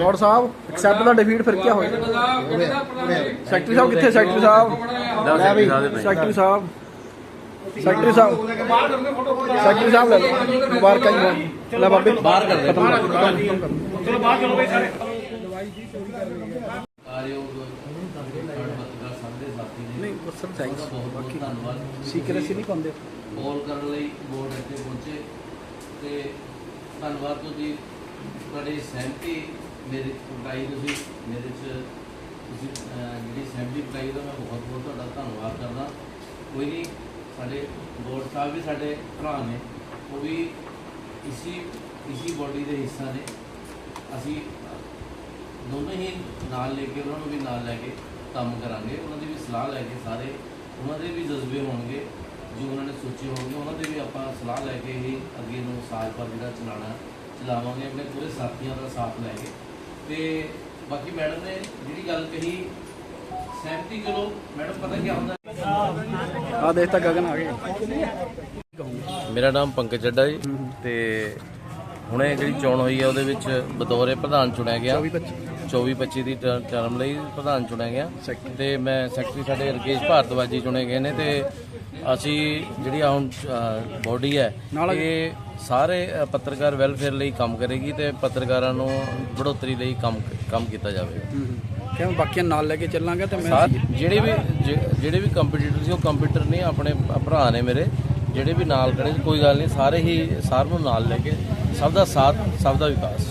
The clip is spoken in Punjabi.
ਲॉर्ड ਸਾਹਿਬ ਐਕਸੈਪਟ ਦਾ ਡਿਫੀਟ ਫਿਰ ਕੀ ਹੋਇਆ? ਸੈਕਟਰੀ ਸਾਹਿਬ ਕਿੱਥੇ ਸੈਕਟਰੀ ਸਾਹਿਬ? ਲੈ ਵੀ ਸੈਕਟਰੀ ਸਾਹਿਬ। ਸੈਕਟਰੀ ਸਾਹਿਬ। ਸੈਕਟਰੀ ਸਾਹਿਬ ਲੈ ਲਓ। ਮੁਬਾਰਕਾਂ ਜੀ ਲੈ ਬਾਬੇ। ਬਾਹਰ ਕਰ ਦੇ। ਕਰ ਚਲੋ ਬਾਹਰ ਚਲੋ ਬਈ ਸਾਰੇ। ਆਯੋਗ ਪੱਤਰਕਾਰ ਸੰਘ ਦੇ ਸਾਥੀ ਨੇ ਨਹੀਂ ਬਸ ਸਰ ਥੈਂਕਸ ਬਹੁਤ ਬਹੁਤ ਧੰਨਵਾਦ ਸੀਕ੍ਰੇਸੀ ਨਹੀਂ ਪਾਉਂਦੇ। ਕਾਲ ਕਰਨ ਲਈ ਬੋਰਡ ਇੱਥੇ ਪਹੁੰਚੇ ਤੇ ਧੰਨਵਾਦ ਤੁਸੀਂ ਤੁਹਾਡੀ ਸਹਿਮਤੀ ਮੇਰੇ ਪਟਾਈ ਤੁਸੀਂ, ਮੇਰੇ ਚ ਤੁਸੀਂ ਜਿਹੜੀ ਸਹਿਮਤੀ ਪਟਾਈ ਦਾ ਮੈਂ ਬਹੁਤ ਬਹੁਤ ਤੁਹਾਡਾ ਧੰਨਵਾਦ ਕਰਦਾ। ਕੋਈ ਨਹੀਂ ਸਾਡੇ ਬੋਰਡ ਸਾਹਿਬ ਵੀ ਸਾਡੇ ਭਰਾ ਨੇ, ਉਹ ਵੀ ਇਸੀ ਇਸੀ ਬੋਡੀ ਦੇ ਹਿੱਸਾ ਨੇ। ਅਸੀਂ ਦੋਨੋਂ ਹੀ ਨਾਲ ਲੈ ਕੇ, ਉਹਨਾਂ ਨੂੰ ਵੀ ਨਾਲ ਲੈ ਕੇ ਕੰਮ ਕਰਾਂਗੇ। ਉਹਨਾਂ ਦੀ ਵੀ ਸਲਾਹ ਲੈ ਕੇ ਸਾਰੇ, ਉਹਨਾਂ ਦੇ ਵੀ ਜਜ਼ਬੇ ਹੋਣਗੇ, ਜੋ ਉਹਨਾਂ ਨੇ ਸੋਚੇ ਹੋਣਗੇ, ਉਹਨਾਂ ਦੇ ਵੀ ਆਪਾਂ ਸਲਾਹ ਲੈ ਕੇ ਹੀ ਅੱਗੇ ਨੂੰ ਸਾਲ ਭਰ ਜਿਹੜਾ ਚਲਾਣਾ, ਚਲਾਵਾਂਗੇ, ਆਪਣੇ ਪੂਰੇ ਸਾਥੀਆਂ ਦਾ ਸਾਥ ਲੈ ਕੇ। ਤੇ ਬਾਕੀ ਮੈਡਮ ਨੇ ਜਿਹੜੀ ਗੱਲ ਕਹੀ ਸਹਿਮਤੀ ਕਰੋ ਮੈਡਮ ਪਤਾ ਕੀ ਹੁੰਦਾ ਆ ਦੇਖ ਤਾਂ ਗਗਨ ਆ ਗਿਆ ਮੇਰਾ ਨਾਮ ਪੰਕਜ ਚੱਡਾ ਜੀ ਤੇ ਹੁਣੇ ਜਿਹੜੀ ਚੋਣ ਹੋਈ ਹੈ ਉਹਦੇ ਵਿੱਚ ਬਤੌਰੇ ਪ੍ਰਧਾਨ ਚੁਣਿਆ ਗਿਆ। 24 25 ਦੀ ਟਰ- ਟਰਮ ਲਈ ਪ੍ਰਧਾਨ ਚੁਣਿਆ ਗਿਆ। ਤੇ ਮੈਂ ਸੈਕਟਰੀ ਸਾਡੇ ਰਕੇਸ਼ ਭਾਰਤਵਾਜੀ ਚੁਣੇ ਗਏ ਨੇ ਤੇ ਅਸੀਂ ਜਿਹੜੀ ਹੁਣ ਬੋਡੀ ਹੈ ਇਹ ਸਾਰੇ ਪੱਤਰਕਾਰ ਵੈਲਫੇਅਰ ਲਈ ਕੰਮ ਕਰੇਗੀ ਤੇ ਪੱਤਰਕਾਰਾਂ ਨੂੰ ਬੜੋਤਰੀ ਲਈ ਕੰਮ ਕੰਮ ਕੀਤਾ ਜਾਵੇਗਾ। ਕਿਉਂ? ਬਾਕੀਆਂ ਨਾਲ ਲੈ ਕੇ ਚੱਲਾਂਗੇ ਤੇ ਮੈਂ ਜਿਹੜੇ ਵੀ ਜਿਹੜੇ ਵੀ ਕੰਪੀਟੀਟਰ ਸੀ ਉਹ ਕੰਪਿਊਟਰ ਨਹੀਂ ਆਪਣੇ ਭਰਾ ਨੇ ਮੇਰੇ ਜਿਹੜੇ ਵੀ ਨਾਲ ਖੜੇ ਸੀ ਕੋਈ ਗੱਲ ਨਹੀਂ ਸਾਰੇ ਹੀ ਸਾਰਿਆਂ ਨੂੰ ਨਾਲ ਲੈ ਕੇ ਸਭ ਦਾ ਸਾਥ ਸਭ ਦਾ ਵਿਕਾਸ।